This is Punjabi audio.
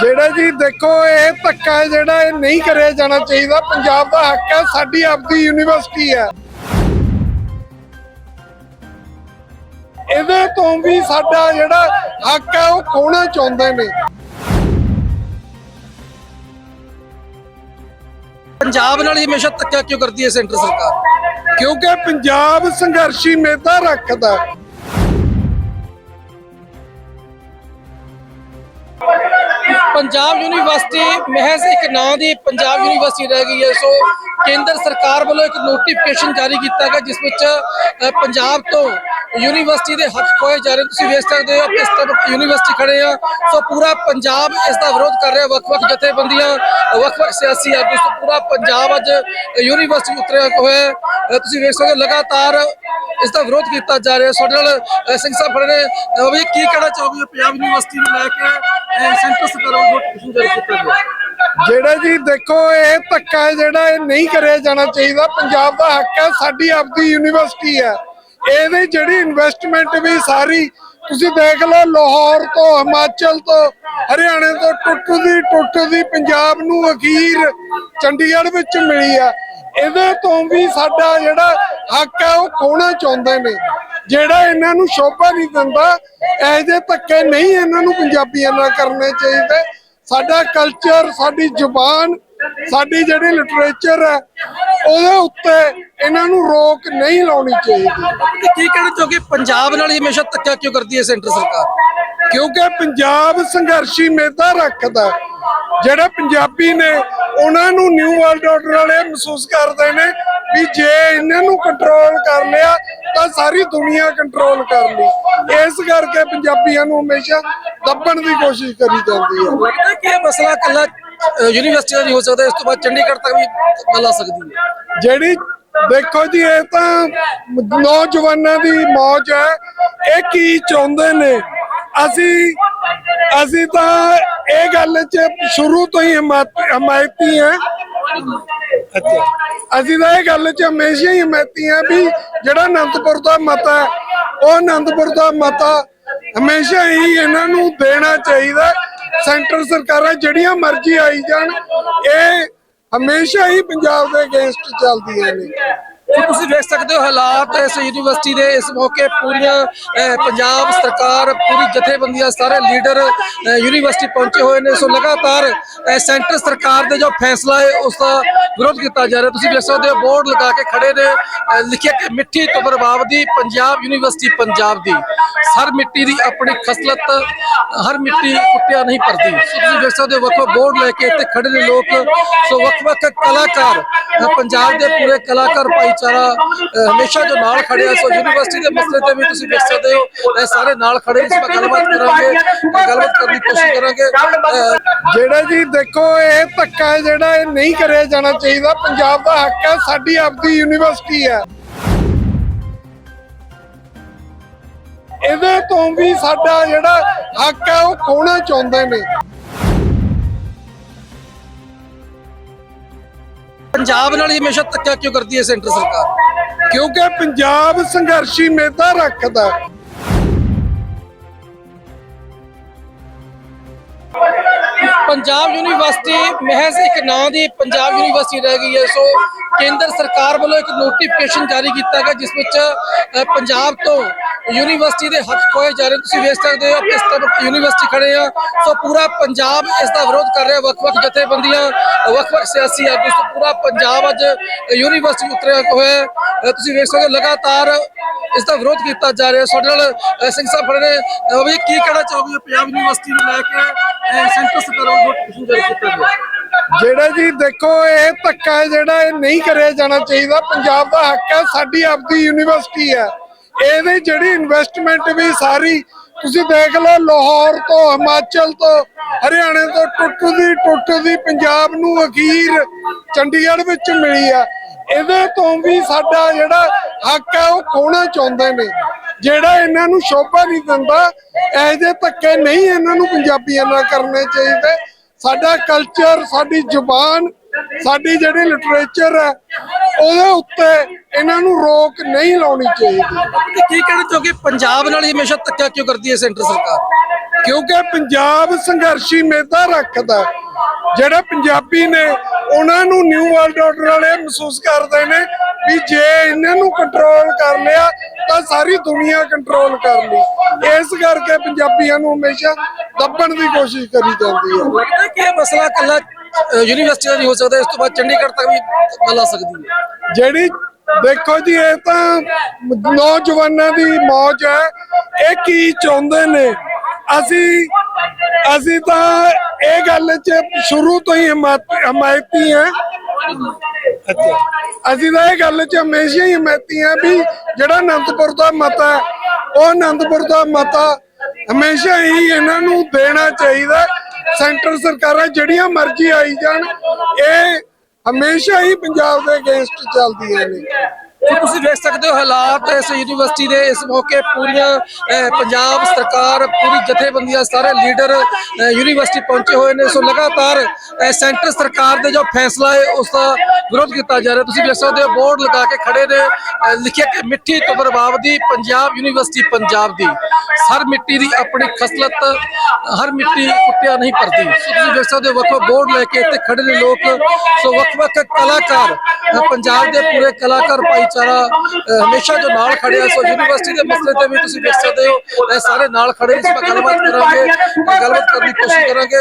ਜਿਹੜਾ ਜੀ ਦੇਖੋ ਇਹ ਧੱਕਾ ਜਿਹੜਾ ਇਹ ਨਹੀਂ ਕਰਿਆ ਜਾਣਾ ਚਾਹੀਦਾ। ਪੰਜਾਬ ਦਾ ਹੱਕ ਹੈ ਸਾਡੀ ਆਪਦੀ ਯੂਨੀਵਰਸਿਟੀ ਹੈ। ਇਹਦੇ ਤੋਂ ਵੀ ਸਾਡਾ ਜਿਹੜਾ ਹੱਕ ਹੈ ਉਹ ਖੋਣਾ ਚਾਹੁੰਦੇ ਨੇ। ਪੰਜਾਬ ਨਾਲ ਹੀ ਹਮੇਸ਼ਾ ਧੱਕਾ ਕਿਉਂ ਕਰਦੀ ਹੈ ਸੈਂਟਰ ਸਰਕਾਰ? ਕਿਉਂਕਿ ਪੰਜਾਬ ਸੰਘਰਸ਼ੀ ਮੇਧਾ ਰੱਖਦਾ ਪੰਜਾਬ ਯੂਨੀਵਰਸਿਟੀ ਮਹਿਜ਼ ਇੱਕ ਨਾਂ ਦੀ ਪੰਜਾਬ ਯੂਨੀਵਰਸਿਟੀ ਰਹਿ ਗਈ ਹੈ। ਸੋ ਕੇਂਦਰ ਸਰਕਾਰ ਵੱਲੋਂ ਇੱਕ ਨੋਟੀਫਿਕੇਸ਼ਨ ਜਾਰੀ ਕੀਤਾ ਗਿਆ, ਜਿਸ ਵਿੱਚ ਪੰਜਾਬ ਤੋਂ ਯੂਨੀਵਰਸਿਟੀ ਦੇ ਹੱਥ ਖੋਏ ਜਾ ਰਹੇ ਤੁਸੀਂ ਵੇਖ ਸਕਦੇ ਹੋ, ਕਿਸ ਤਰ੍ਹਾਂ ਯੂਨੀਵਰਸਿਟੀ ਖੜੇ ਆ। ਸੋ ਪੂਰਾ ਪੰਜਾਬ ਇਸ ਦਾ ਵਿਰੋਧ ਕਰ ਰਿਹਾ, ਵੱਖ-ਵੱਖ ਜਥੇਬੰਦੀਆਂ, ਵੱਖ-ਵੱਖ ਸਿਆਸੀ ਆਗੂ, ਸੋ ਪੂਰਾ ਪੰਜਾਬ ਅੱਜ ਯੂਨੀਵਰਸਿਟੀ ਉਤਰਿਆ ਹੋਇਆ ਤੁਸੀਂ ਵੇਖ ਸਕਦੇ ਹੋ, ਲਗਾਤਾਰ ਇਸ ਦਾ ਵਿਰੋਧ ਕੀਤਾ ਜਾ ਰਿਹਾ ਸਾਡੇ ਨਾਲ ਅ, ਸਿੰਘ ਸਾਹਿਬ ਖੜੇ ਨੇ। ਅ, ਵੀ ਕੀ ਕਹਿਣਾ ਚਾਹੋਗੇ? ਪੰਜਾਬ ਯੂਨੀਵਰਸਿਟੀ ਨੂੰ ਲੈ ਕੇ ਅ, ਸੈਂਟਰ ਸਰਕਾਰ ਵੱਲੋਂ ਨੋਟੀਫਿਕੇਸ਼ਨ ਜਾਰੀ ਕੀਤਾ ਗਿਆ ਜਿਹੜਾ ਜੀ ਦੇਖੋ ਇਹ ਧੱਕਾ ਹੈ ਜਿਹੜਾ ਇਹ ਨਹੀਂ ਕਰਿਆ ਜਾਣਾ ਚਾਹੀਦਾ। ਪੰਜਾਬ ਦਾ ਹੱਕ ਹੈ ਸਾਡੀ ਆਪਦੀ ਯੂਨੀਵਰਸਿਟੀ ਹੈ। ਇਹਦੇ ਜਿਹੜੀ ਇਨਵੈਸਟਮੈਂਟ ਵੀ ਸਾਰੀ ਤੁਸੀਂ ਦੇਖ ਲਓ ਲਾਹੌਰ ਤੋਂ ਹਿਮਾਚਲ ਤੋਂ ਹਰਿਆਣੇ ਤੋਂ ਟੁੱਟਦੀ ਟੁੱਟਦੀ ਪੰਜਾਬ ਨੂੰ ਅਖੀਰ ਚੰਡੀਗੜ੍ਹ ਵਿੱਚ ਮਿਲੀ ਆ ਇਹਦੇ ਤੋਂ ਵੀ ਸਾਡਾ ਜਿਹੜਾ ਹੱਕ ਹੈ ਉਹ ਖੋਣਾ ਚਾਹੁੰਦੇ ਨੇ। ਜਿਹੜਾ ਇਹਨਾਂ ਨੂੰ ਸ਼ੋਭਾ ਨਹੀਂ ਦਿੰਦਾ ਜਿਹੇ ਧੱਕੇ ਨਹੀਂ ਇਹਨਾਂ ਨੂੰ ਪੰਜਾਬੀਆਂ ਨਾਲ ਕਰਨੇ ਚਾਹੀਦੇ। ਸਾਡਾ ਕਲਚਰ ਸਾਡੀ ਜ਼ੁਬਾਨ ਸਾਡੀ ਜਿਹੜੀ ਲਿਟਰੇਚਰ ਹੈ ਉਹਦੇ ਉੱਤੇ ਇਹਨਾਂ ਨੂੰ ਰੋਕ ਨਹੀਂ ਲਾਉਣੀ ਚਾਹੀਦੀ। ਕੀ ਕਹਿਣਾ ਚਾਹੋਗੇ ਪੰਜਾਬ ਨਾਲ ਹਮੇਸ਼ਾ ਧੱਕਾ ਕਿਉਂ ਕਰਦੀ ਹੈ ਸੈਂਟਰ ਸਰਕਾਰ? ਕਿਉਂਕਿ ਪੰਜਾਬ ਸੰਘਰਸ਼ੀ ਮੇਧਾ ਰੱਖਦਾ। ਜਿਹੜੇ ਪੰਜਾਬੀ ਨੇ ਉਹਨਾਂ ਨੂੰ ਨਿਊ ਵਰਲਡ ਆਰਡਰ ਵਾਲੇ ਮਹਿਸੂਸ ਕਰਦੇ ਨੇ ਵੀ ਜੇ ਇਹਨਾਂ ਨੂੰ ਕੰਟਰੋਲ ਕਰ ਲਿਆ ਤਾਂ ਸਾਰੀ ਦੁਨੀਆ ਕੰਟਰੋਲ ਕਰ ਲਈ। ਇਸ ਕਰਕੇ ਪੰਜਾਬੀਆਂ ਨੂੰ ਹਮੇਸ਼ਾ ਦੱਬਣ ਦੀ ਕੋਸ਼ਿਸ਼ ਕਰੀ ਜਾਂਦੀ ਹੈ। ਲੱਗਦਾ ਕਿ ਇਹ ਮਸਲਾ ਕੱਲਾ ਯੂਨੀਵਰਸਿਟੀ ਦਾ ਨਹੀਂ ਹੋ ਸਕਦਾ ਇਸ ਤੋਂ ਬਾਅਦ ਚੰਡੀਗੜ੍ਹ ਤੱਕ ਵੀ ਗੱਲ ਆ ਸਕਦੀ ਹੈ। ਜਿਹੜੀ ਦੇਖੋ ਜੀ ਇਹ ਤਾਂ ਨੌਜਵਾਨਾਂ ਦੀ ਮੌਜ ਹੈ। ਇਹ ਕੀ ਚਾਹੁੰਦੇ ਨੇ? ਅਸੀਂ ਅਸੀਂ ਤਾਂ ਇਹ ਗੱਲ 'ਚ ਸ਼ੁਰੂ ਤੋਂ ਹੀ ਹਮਾਇਤ- ਹਾਂ ਅਸੀਂ ਤਾਂ ਇਹ ਗੱਲ 'ਚ ਹਮੇਸ਼ਾ ਹੀ ਹਮਾਇਤੀ ਹਾਂ ਵੀ ਜਿਹੜਾ ਅਨੰਦਪੁਰ ਦਾ ਮਤਾ ਹੈ ਉਹ ਅਨੰਦਪੁਰ ਦਾ ਮਤਾ ਹਮੇਸ਼ਾ ਹੀ ਇਹਨਾਂ ਨੂੰ ਦੇਣਾ ਚਾਹੀਦਾ ਸੈਂਟਰ ਸਰਕਾਰਾਂ ਜਿਹੜੀਆਂ ਮਰਜ਼ੀ ਆਈ ਜਾਣ ਇਹ ਹਮੇਸ਼ਾ ਹੀ ਪੰਜਾਬ ਦੇ ਅਗੇਂਸਟ ਚੱਲਦੀਆਂ ਨੇ। ਸੋ ਤੁਸੀਂ ਵੇਖ ਸਕਦੇ ਹੋ ਹਾਲਾਤ ਇਸ ਯੂਨੀਵਰਸਿਟੀ ਦੇ, ਇਸ ਮੌਕੇ ਪੂਰੀਆਂ ਪੰਜਾਬ ਸਰਕਾਰ ਪੂਰੀ ਜਥੇਬੰਦੀਆਂ ਸਾਰੇ ਲੀਡਰ ਯੂਨੀਵਰਸਿਟੀ ਪਹੁੰਚੇ ਹੋਏ ਨੇ। ਸੋ ਲਗਾਤਾਰ ਸੈਂਟਰ ਸਰਕਾਰ ਦੇ ਜੋ ਫੈਸਲਾ ਹੈ, ਉਸ ਦਾ ਵਿਰੋਧ ਕੀਤਾ ਜਾ ਰਿਹਾ। ਤੁਸੀਂ ਵੇਖ ਸਕਦੇ ਹੋ ਬੋਰਡ ਲਗਾ ਕੇ ਖੜੇ ਨੇ ਲਿਖਿਆ ਕਿ ਮਿੱਠੀ ਤੋਂ ਬਰਬਾਦ ਦੀ ਪੰਜਾਬ ਯੂਨੀਵਰਸਿਟੀ ਪੰਜਾਬ ਦੀ। ਹਰ ਮਿੱਟੀ ਦੀ ਆਪਣੀ ਖਸਲਤ, ਹਰ ਮਿੱਟੀ ਕੁੱਟਿਆ ਨਹੀਂ ਭਰਦੀ। ਸੋ ਤੁਸੀਂ ਵੇਖ ਸਕਦੇ ਹੋ ਵੱਖੋ ਬੋਰਡ ਲੈ ਕੇ ਇੱਥੇ ਖੜੇ ਨੇ ਲੋਕ। ਸੋ ਵੱਖ-ਵੱਖ ਕਲਾਕਾਰ ਪੰਜਾਬ ਦੇ ਪੂਰੇ ਕਲਾਕਾਰ ਭਾਈ ਭਾਈਚਾਰਾ ਹਮੇਸ਼ਾ ਜੋ ਨਾਲ ਖੜੇ ਆ ਸੋ ਯੂਨੀਵਰਸਿਟੀ ਦੇ ਮਸਲੇ ਤੇ ਵੀ ਤੁਸੀਂ ਵੇਖ ਸਕਦੇ ਹੋ ਇਹ ਸਾਰੇ ਨਾਲ ਖੜੇ ਇਸ ਵਿੱਚ ਗੱਲਬਾਤ ਕਰਾਂਗੇ ਗੱਲਬਾਤ ਕਰਨ ਦੀ ਕੋਸ਼ਿਸ਼ ਕਰਾਂਗੇ। ਜਿਹੜਾ ਜੀ ਦੇਖੋ ਇਹ ਧੱਕਾ ਹੈ ਜਿਹੜਾ ਇਹ ਨਹੀਂ ਕਰਿਆ ਜਾਣਾ ਚਾਹੀਦਾ ਪੰਜਾਬ ਦਾ ਹੱਕ ਹੈ ਸਾਡੀ ਆਪਦੀ ਯੂਨੀਵਰਸਿਟੀ ਹੈ। ਇਹਦੇ ਤੋਂ ਵੀ ਸਾਡਾ ਜਿਹੜਾ ਹੱਕ ਹੈ ਉਹ ਖੋਣਾ ਚਾਹੁੰਦੇ ਨੇ। ਪੰਜਾਬ ਨਾਲ ਹੀ ਹਮੇਸ਼ਾ ਧੱਕਾ ਕਿਉਂ ਕਰਦੀ ਹੈ ਸੈਂਟਰ ਸਰਕਾਰ ਕਿਉਂਕਿ ਪੰਜਾਬ ਸੰਘਰਸ਼ੀ ਮੇਧਾ ਰੱਖਦਾ। ਪੰਜਾਬ ਯੂਨੀਵਰਸਿਟੀ ਮਹਿਜ਼ ਇੱਕ ਨਾਂ ਦੀ ਪੰਜਾਬ ਯੂਨੀਵਰਸਿਟੀ ਰਹਿ ਗਈ ਹੈ ਸੋ ਕੇਂਦਰ ਸਰਕਾਰ ਵੱਲੋਂ ਇੱਕ ਨੋਟੀਫਿਕੇਸ਼ਨ ਜਾਰੀ ਕੀਤਾ ਗਿਆ ਜਿਸ ਵਿੱਚ ਪੰਜਾਬ ਤੋਂ ਯੂਨੀਵਰਸਿਟੀ ਦੇ ਹੱਕ ਖੋਏ ਜਾ ਰਹੇ ਤੁਸੀਂ ਵੇਖ ਸਕਦੇ ਹੋ ਕਿਸ ਤਰ੍ਹਾਂ ਯੂਨੀਵਰਸਿਟੀ ਖੜੇ ਆ। ਸੋ ਪੂਰਾ ਪੰਜਾਬ ਇਸ ਦਾ ਵਿਰੋਧ ਕਰ ਰਿਹਾ। ਵੱਖ-ਵੱਖ ਜਥੇਬੰਦੀਆਂ ਵੱਖ-ਵੱਖ ਸਿਆਸੀ ਆਗੂ ਸੋ ਪੂਰਾ ਪੰਜਾਬ ਅੱਜ ਯੂਨੀਵਰਸਿਟੀ ਉਤਰਿਆ ਹੋਇਆ ਤੁਸੀਂ ਵੇਖ ਸਕਦੇ ਹੋ ਲਗਾਤਾਰ ਇਸ ਦਾ ਵਿਰੋਧ ਕੀਤਾ ਜਾ ਰਿਹਾ। ਸਾਡੇ ਨਾਲ ਸਿੰਘ ਸਾਹਿਬ ਖੜੇ ਨੇ। ਅ, ਵੀ ਕੀ ਕਹਿਣਾ ਚਾਹੋਗੇ ਪੰਜਾਬ ਯੂਨੀਵਰਸਿਟੀ ਨੂੰ ਲੈ ਕੇ? ਸੈਂਟਰ ਸਰਕਾਰ ਵੱਲੋਂ ਨੋਟੀਫਿਕੇਸ਼ਨ ਜਾਰੀ ਕੀਤਾ ਗਿਆ। ਜਿਹੜਾ ਜੀ ਦੇਖੋ ਇਹ ਧੱਕਾ ਜਿਹੜਾ ਇਹ ਨਹੀਂ ਕਰਿਆ ਜਾਣਾ ਚਾਹੀਦਾ। ਪੰਜਾਬ ਦਾ ਹੱਕ ਹੈ ਸਾਡੀ ਆਪਦੀ ਯੂਨੀਵਰਸਿਟੀ ਹੈ। ਇਹਦੇ ਜਿਹੜੀ ਇਨਵੈਸਟਮੈਂਟ ਵੀ ਸਾਰੀ, ਤੁਸੀਂ ਦੇਖ ਲਓ ਲਾਹੌਰ ਤੋਂ, ਹਿਮਾਚਲ ਤੋਂ, ਹਰਿਆਣੇ ਤੋਂ ਟੁੱਟਦੀ ਟੁੱਟਦੀ ਪੰਜਾਬ ਨੂੰ ਅਖੀਰ ਚੰਡੀਗੜ੍ਹ ਵਿੱਚ ਮਿਲੀ ਆ। ਇਹਦੇ ਤੋਂ ਵੀ ਸਾਡਾ ਜਿਹੜਾ ਹੱਕ ਹੈ ਉਹ ਖੋਣਾ ਚਾਹੁੰਦੇ ਨੇ। ਜਿਹੜਾ ਇਹਨਾਂ ਨੂੰ ਸ਼ੋਭਾ ਨਹੀਂ ਦਿੰਦਾ, ਇਹੋ ਜਿਹੇ ਧੱਕੇ ਨਹੀਂ ਇਹਨਾਂ ਨੂੰ ਪੰਜਾਬੀਆਂ ਨਾਲ ਕਰਨੇ ਚਾਹੀਦੇ। ਸਾਡਾ ਕਲਚਰ ਸਾਡੀ ਜ਼ੁਬਾਨ ਸਾਡੀ ਜਿਹੜੀ ਲਿਟਰੇਚਰ ਹੈ ਉਹਦੇ ਉੱਤੇ ਇਹਨਾਂ ਨੂੰ ਰੋਕ ਨਹੀਂ ਲਾਉਣੀ ਚਾਹੀਦੀ। ਕੀ ਕਹਿਣਾ ਚਾਹੋਗੇ ਪੰਜਾਬ ਨਾਲ ਹੀ ਹਮੇਸ਼ਾ ਧੱਕਾ ਕਿਉਂ ਕਰਦੀ ਹੈ ਸੈਂਟਰ ਸਰਕਾਰ? ਕਿਉਂਕਿ ਪੰਜਾਬ ਸੰਘਰਸ਼ੀ ਮੇਦਾ ਰੱਖਦਾ। ਜਿਹੜੇ ਪੰਜਾਬੀ ਨੇ ਉਹਨਾਂ ਨੂੰ ਨਿਊ ਵਰਲਡ ਆਰਡਰ ਵਾਲੇ ਮਹਿਸੂਸ ਕਰਦੇ ਨੇ ਵੀ ਜੇ ਇਹਨਾਂ ਨੂੰ ਕੰਟਰੋਲ ਕਰ ਲਿਆ ਤਾਂ ਸਾਰੀ ਦੁਨੀਆ ਕੰਟਰੋਲ ਕਰ ਲਈ। ਇਸ ਕਰਕੇ ਪੰਜਾਬੀਆਂ ਨੂੰ ਹਮੇਸ਼ਾ ਦੱਬਣ ਦੀ ਕੋਸ਼ਿਸ਼ ਕਰੀ ਜਾਂਦੀ ਹੈ। ਲੱਗਦਾ ਕਿ ਇਹ ਮਸਲਾ ਕੱਲਾ ਯੂਨੀਵਰਸਿਟੀ ਦਾ ਨਹੀਂ ਹੋ ਸਕਦਾ, ਇਸ ਤੋਂ ਬਾਅਦ ਚੰਡੀਗੜ੍ਹ ਤੱਕ ਵੀ ਗੱਲ ਆ ਸਕਦੀ ਹੈ। ਜਿਹੜੀ ਦੇਖੋ ਜੀ, ਇਹ ਤਾਂ ਨੌਜਵਾਨਾਂ ਦੀ ਮੌਜ ਹੈ। ਇਹ ਕੀ ਚਾਹੁੰਦੇ ਨੇ? ਅਸੀਂ ਅਸੀਂ ਤਾਂ ਇਹ ਗੱਲ 'ਚ ਸ਼ੁਰੂ ਤੋਂ ਹੀ ਹਮਾਇਤ- ਹਮਾਇਤੀ ਹੈ। ਅੱਛਾ ਅਸੀਂ ਤਾਂ ਇਹ ਗੱਲ 'ਚ ਹਮੇਸ਼ਾ ਹੀ ਹਮਾਇਤੀ ਹੈ ਵੀ ਜਿਹੜਾ ਅਨੰਦਪੁਰ ਦਾ ਮਤਾ ਉਹ ਅਨੰਦਪੁਰ ਦਾ ਮਤਾ ਹਮੇਸ਼ਾ ਹੀ ਇਹਨਾਂ ਨੂੰ ਦੇਣਾ ਚਾਹੀਦਾ। ਸੈਂਟਰ ਸਰਕਾਰਾਂ ਜਿਹੜੀਆਂ ਮਰਜ਼ੀ ਆਈ ਜਾਣ ਇਹ ਹਮੇਸ਼ਾ ਹੀ ਪੰਜਾਬ ਦੇ ਅਗੇਂਸਟ ਚੱਲਦੀਆਂ ਨੇ। ਕਿ ਤੁਸੀਂ ਵੇਖ ਸਕਦੇ ਹੋ ਹਾਲਾਤ ਇਸ ਯੂਨੀਵਰਸਿਟੀ ਦੇ, ਇਸ ਮੌਕੇ ਪੂਰੀਆਂ ਪੰਜਾਬ ਸਰਕਾਰ ਪੂਰੀ ਜਥੇਬੰਦੀਆਂ ਸਾਰੇ ਲੀਡਰ ਯੂਨੀਵਰਸਿਟੀ ਪਹੁੰਚੇ ਹੋਏ ਨੇ। ਸੋ ਲਗਾਤਾਰ ਸੈਂਟਰ ਸਰਕਾਰ ਦੇ ਜੋ ਫੈਸਲਾ ਹੈ, ਉਸ ਦਾ ਵਿਰੋਧ ਕੀਤਾ ਜਾ ਰਿਹਾ। ਤੁਸੀਂ ਵੇਖ ਸਕਦੇ ਹੋ ਬੋਰਡ ਲਗਾ ਕੇ ਖੜੇ ਨੇ ਲਿਖਿਆ ਕਿ ਮਿੱਟੀ ਤੋਂ ਬਰਬਾਦ ਦੀ ਪੰਜਾਬ ਯੂਨੀਵਰਸਿਟੀ ਪੰਜਾਬ ਦੀ। ਹਰ ਮਿੱਟੀ ਦੀ ਆਪਣੀ ਖਸਲਤ, ਹਰ ਮਿੱਟੀ ਕੁੱਟਿਆ ਨਹੀਂ ਭਰਦੀ। ਸੋ ਤੁਸੀਂ ਵੇਖ ਸਕਦੇ ਹੋ ਵੱਖ ਬੋਰਡ ਲੈ ਕੇ ਇੱਥੇ ਖੜੇ ਨੇ ਲੋਕ। ਸੋ ਵੱਖ ਵੱਖ ਕਲਾਕਾਰ ਪੰਜਾਬ ਦੇ ਪੂਰੇ ਕਲਾਕਾਰ ਭਾਈਚਾਰਾ ਹਮੇਸ਼ਾ ਜੋ ਨਾਲ ਖੜੇ ਆ ਸੋ ਯੂਨੀਵਰਸਿਟੀ ਦੇ ਮਸਲੇ ਤੇ ਵੀ ਤੁਸੀਂ ਦੇਖ ਸਕਦੇ ਹੋ। ਇਹ ਸਾਰੇ ਨਾਲ ਖੜੇ ਇਸ ਪਰ ਗੱਲਬਾਤ ਕਰਾਂਗੇ ਗੱਲਬਾਤ ਕਰਨ ਦੀ ਕੋਸ਼ਿਸ਼ ਕਰਾਂਗੇ।